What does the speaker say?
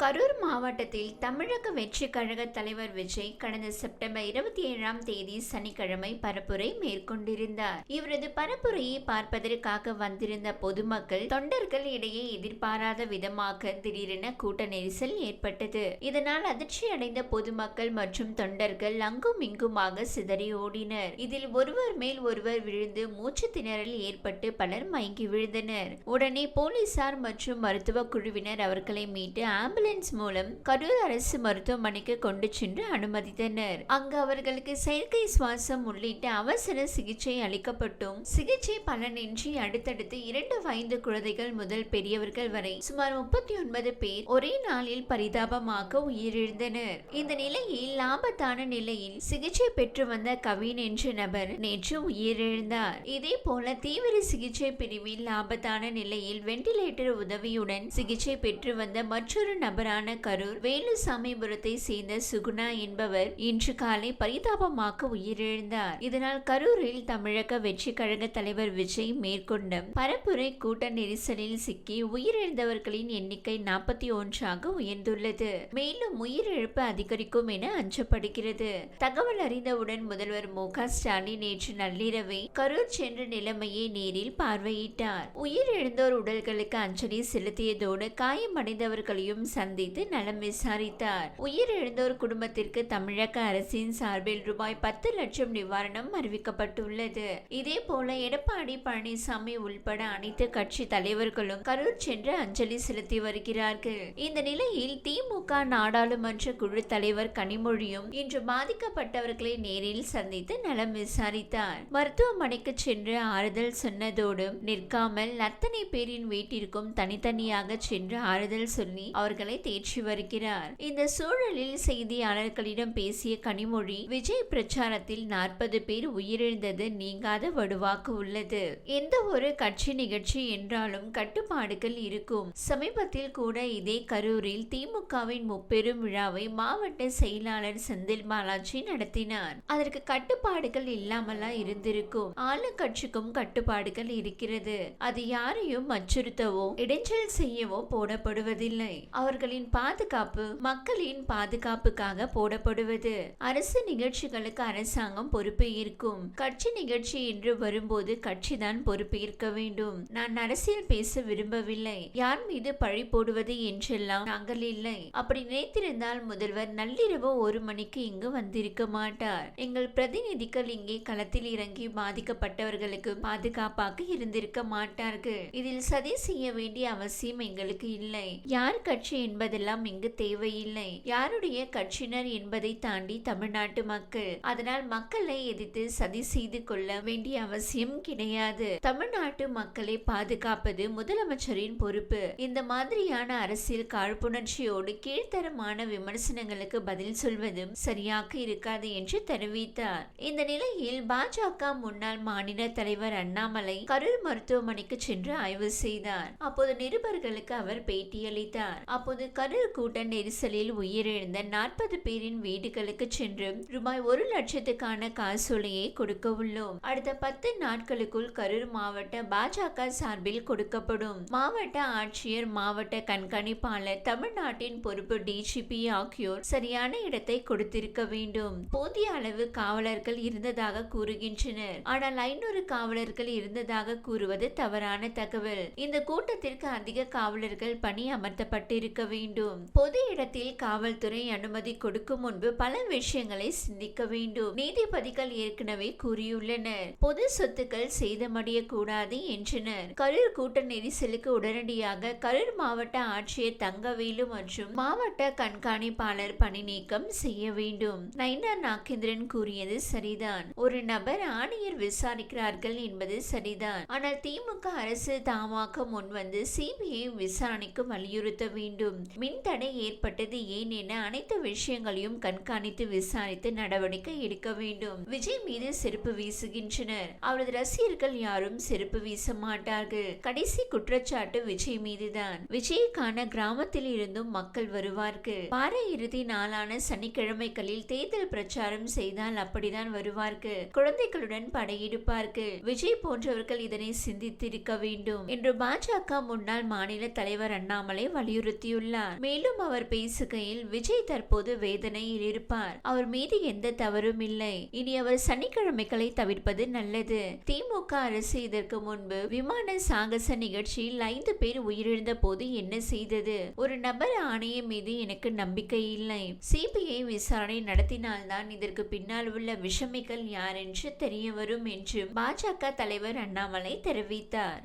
கரூர் மாவட்டத்தில் தமிழக வெற்றி கழக தலைவர் விஜய் கடந்த செப்டம்பர் இருபத்தி ஏழாம் தேதி சனிக்கிழமை பரப்புரை மேற்கொண்டிருந்தார். இவரது பரப்புரையை பார்ப்பதற்காக வந்திருந்த பொதுமக்கள் தொண்டர்கள் இடையே எதிர்பாராத விதமாக திடீரென கூட்ட நெரிசல் ஏற்பட்டது. இதனால் அதிர்ச்சி அடைந்த பொதுமக்கள் மற்றும் தொண்டர்கள் அங்கும் இங்குமாக சிதறி ஓடினர். இதில் ஒருவர் மேல் ஒருவர் விழுந்து மூச்சு திணறல் ஏற்பட்டு பலர் மயங்கி விழுந்தனர். உடனே போலீசார் மற்றும் மருத்துவ குழுவினர் அவர்களை மீட்டு ஆம்புலன்ஸ் மூலம் கரூர் அரசு மருத்துவமனைக்கு கொண்டு சென்று அனுமதித்தனர். அங்கு அவர்களுக்கு செயற்கை சுவாசம் உள்ளிட்ட அவசர சிகிச்சை அளிக்கப்பட்டும். சிகிச்சை பலனின்றி அடுத்தடுத்து இரண்டு வயது குழந்தைகள் முதல் பெரியவர்கள் வரை சுமார் முப்பத்தி ஒன்பது பேர் ஒரே நாளில் பரிதாபமாக உயிரிழந்தனர். இந்த நிலையில் லாபத்தான நிலையில் சிகிச்சை பெற்று வந்த கவின் என்ற நபர் நேற்று உயிரிழந்தார். இதே போல தீவிர சிகிச்சை பிரிவில் லாபத்தான நிலையில் வெண்டிலேட்டர் உதவியுடன் சிகிச்சை பெற்று வந்த மற்றொரு நபர் நபரான கரூர் வேலுசாமிபுரத்தை சேர்ந்த சுகுணா என்பவர் இன்று காலை பரிதாபமாக உயிரிழந்தார். இதனால் கரூரில் தமிழக வெற்றி கழக தலைவர் விஜய் மேற்கொண்ட பரப்புரை கூட்ட நெரிசலில் சிக்கி உயிரிழந்தவர்களின் எண்ணிக்கை நாற்பத்தி ஒன்றாக உயர்ந்துள்ளது. மேலும் உயிரிழப்பு அதிகரிக்கும் என அஞ்சப்படுகிறது. தகவல் அறிந்தவுடன் முதல்வர் மு க ஸ்டாலின் நேற்று நள்ளிரவே கரூர் சென்ற நிலைமையை நேரில் பார்வையிட்டார். உயிரிழந்தோர் உடல்களுக்கு அஞ்சலி செலுத்தியதோடு காயமடைந்தவர்களையும் சந்தித்து நலம் விசாரித்தார். உயிரிழந்தோர் குடும்பத்திற்கு தமிழக அரசின் சார்பில் ரூபாய் பத்து லட்சம் நிவாரணம் அறிவிக்கப்பட்டுள்ளது. இதே போல எடப்பாடி பழனிசாமி உள்பட அனைத்து கட்சி தலைவர்களும் கரூர் சென்று அஞ்சலி செலுத்தி வருகிறார்கள். இந்த நிலையில் திமுக நாடாளுமன்ற குழு தலைவர் கனிமொழியும் இன்று பாதிக்கப்பட்டவர்களை நேரில் சந்தித்து நலம் விசாரித்தார். மருத்துவமனைக்கு சென்று ஆறுதல் சொன்னதோடு நிற்காமல் அத்தனை பேரின் வீட்டிற்கும் தனித்தனியாக சென்று ஆறுதல் சொல்லி அவர்களை தேற்றி வருகிறார். இந்த சூழலில் செய்தியாளர்களிடம் பேசிய கனிமொழி விஜய் பிரச்சாரத்தில் நாற்பது பேர் உயிரிழந்தது நீங்காத வடுவாக்கு உள்ளது. எந்த ஒரு கட்சி நிகழ்ச்சி என்றாலும் கட்டுப்பாடுகள் இருக்கும். சமீபத்தில் கூட இதே கரூரில் திமுகவின் முப்பெரும் விழாவை மாவட்ட செயலாளர் செந்தில் பாலாஜி நடத்தினார். அதற்கு கட்டுப்பாடுகள் இல்லாமலா இருந்திருக்கும். ஆளுங்கட்சிக்கும் கட்டுப்பாடுகள் இருக்கிறது. அது யாரையும் அச்சுறுத்தவோ இடைஞ்சல் செய்யவோ போடப்படுவதில்லை. அவர்கள் அவர்களின் பாதுகாப்பு மக்களின் பாதுகாப்புக்காக போடப்படுவது. அரசு நிகழ்ச்சிகளுக்கு அரசாங்கம் பொறுப்பு இருக்கும். கட்சி நிகழ்ச்சி என்று வரும்போது கட்சிதான் பொறுப்பு இருக்க வேண்டும். நான் அரசியல் பேச விரும்பவில்லை. யார் மீது பழி போடுவது என்றெல்லாம் நாங்கள் இல்லை. அப்படி நினைத்திருந்தால் முதல்வர் நள்ளிரவு ஒரு மணிக்கு இங்கு வந்திருக்க மாட்டார். எங்கள் பிரதிநிதிகள் இங்கே களத்தில் இறங்கி பாதிக்கப்பட்டவர்களுக்கு பாதுகாப்பாக இருந்திருக்க மாட்டார்கள். இதில் சதி செய்ய வேண்டிய அவசியம் எங்களுக்கு இல்லை. யார் கட்சி என்பதெல்லாம் இங்கு தேவையில்லை. யாருடைய கட்சியினர் என்பதை தாண்டி தமிழ்நாட்டு மக்கள். அதனால் மக்களை எதிர்த்து சதி செய்து கொள்ள வேண்டிய அவசியம் கிடையாது. தமிழ்நாட்டு மக்களை பாதுகாப்பது முதலமைச்சரின் பொறுப்பு. இந்த மாதிரியான அரசியல் காழ்ப்புணர்ச்சியோடு கீழ்த்தரமான விமர்சனங்களுக்கு பதில் சொல்வதும் சரியாக இருக்காது என்று தெரிவித்தார். இந்த நிலையில் பாஜக முன்னாள் மாநில தலைவர் அண்ணாமலை கரூர் மருத்துவமனைக்கு சென்று ஆய்வு செய்தார். அப்போது நிருபர்களுக்கு அவர் பேட்டியளித்தார். அப்போது கரூர் கூட்ட நெரிசலில் உயிரிழந்த நாற்பது பேரின் வீடுகளுக்கு சென்று ரூபாய் ஒரு லட்சத்துக்கான காசோலையை கொடுக்க உள்ளோம். அடுத்த பத்து நாட்களுக்குள் கரூர் மாவட்ட பாஜக சார்பில் கொடுக்கப்படும். மாவட்ட ஆட்சியர் மாவட்ட கண்காணிப்பாளர் தமிழ்நாட்டின் பொறுப்பு டிஜிபி ஆகியோர் சரியான இடத்தை கொடுத்திருக்க வேண்டும். போதிய அளவு காவலர்கள் இருந்ததாக கூறுகின்றனர். ஆனால் ஐநூறு காவலர்கள் இருந்ததாக கூறுவது தவறான தகவல். இந்த கூட்டத்திற்கு அதிக காவலர்கள் பணி அமர்த்தப்பட்டிருக்க வேண்டும். பொது இடத்தில் காவல்துறை அனுமதி கொடுக்கும் முன்பு பல விஷயங்களை சிந்திக்க வேண்டும். நீதிபதிகள் ஏற்கனவே கூறியுள்ளனர். பொது சொத்துக்கள் சேதமடைய கூடாது என்றனர். கரூர் கூட்ட நெரிசலுக்கு உடனடியாக கரூர் மாவட்ட ஆட்சியர் தங்கவேலு மற்றும் மாவட்ட கண்காணிப்பாளர் பணி நீக்கம் செய்ய வேண்டும். நைனா நாகேந்திரன் கூறியது சரிதான். ஒரு நபர் ஆணையர் விசாரிக்கிறார்கள் என்பது சரிதான். ஆனால் திமுக அரசு தாமாக முன்வந்து சிபிஐ விசாரணைக்கு வலியுறுத்த வேண்டும். மின் தடை ஏற்பட்டது ஏன் என அனைத்து விஷயங்களையும் கண்காணித்து விசாரித்து நடவடிக்கை எடுக்க வேண்டும். விஜய் மீது செருப்பு வீசுகின்றனர். அவரது ரசிகர்கள் யாரும் செருப்பு வீச மாட்டார்கள். கடைசி குற்றச்சாட்டு விஜய் மீதுதான். விஜய்க்கான கிராமத்தில் இருந்தும் மக்கள் வருவார்கள். வார இறுதி நாளான சனிக்கிழமைகளில் தேர்தல் பிரச்சாரம் செய்தால் அப்படிதான் வருவார்கள். குழந்தைகளுடன் படையெடுப்பார்கள். விஜய் போன்றவர்கள் இதனை சிந்தித்திருக்க வேண்டும். என்று பாஜக முன்னாள் மாநில தலைவர் அண்ணாமலை வலியுறுத்தியுள்ளார். தெரிவித்துள்ளார் மேலும் அவர் பேசுகையில் விஜய் தற்போது வேதனையில் இருப்பார். அவர் மீது எந்த தவறும் இல்லை. இனி அவர் சனிக்கிழமைகளை தவிர்ப்பது நல்லது. திமுக அரசு இதற்கு முன்பு விமான சாகச நிகழ்ச்சியில் ஐந்து பேர் உயிரிழந்த போது என்ன செய்தது? ஒரு நபர் ஆணையம் மீது எனக்கு நம்பிக்கை இல்லை. சிபிஐ விசாரணை நடத்தினால்தான் இதற்கு பின்னால் உள்ள விஷமிகள் யார் என்று தெரிய வரும் என்று பாஜக தலைவர் அண்ணாமலை தெரிவித்தார்.